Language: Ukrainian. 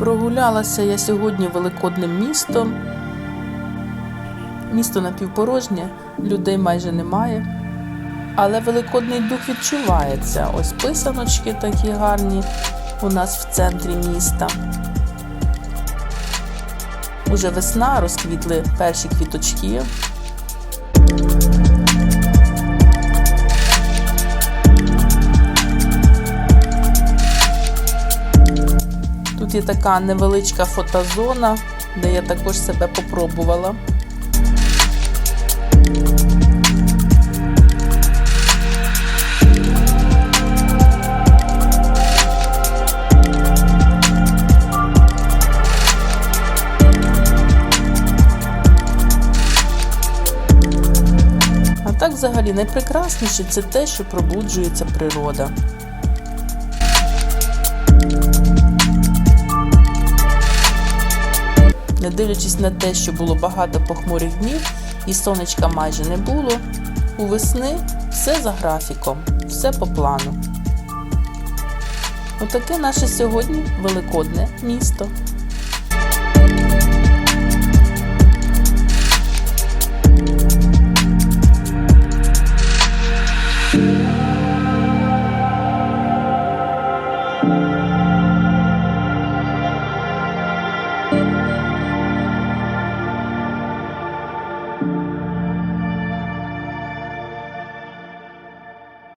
Прогулялася я сьогодні великодним містом. Місто напівпорожнє, людей майже немає. Але великодний дух відчувається. Ось писаночки такі гарні у нас в центрі міста. Уже весна, розквітли перші квіточки. Тут є така невеличка фотозона, де я також себе попробувала. А так, взагалі, найпрекрасніше це те, що пробуджується природа. Не дивлячись на те, що було багато похмурих днів і сонечка майже не було, у весни все за графіком, все по плану. Отаке наше сьогодні великодне місто.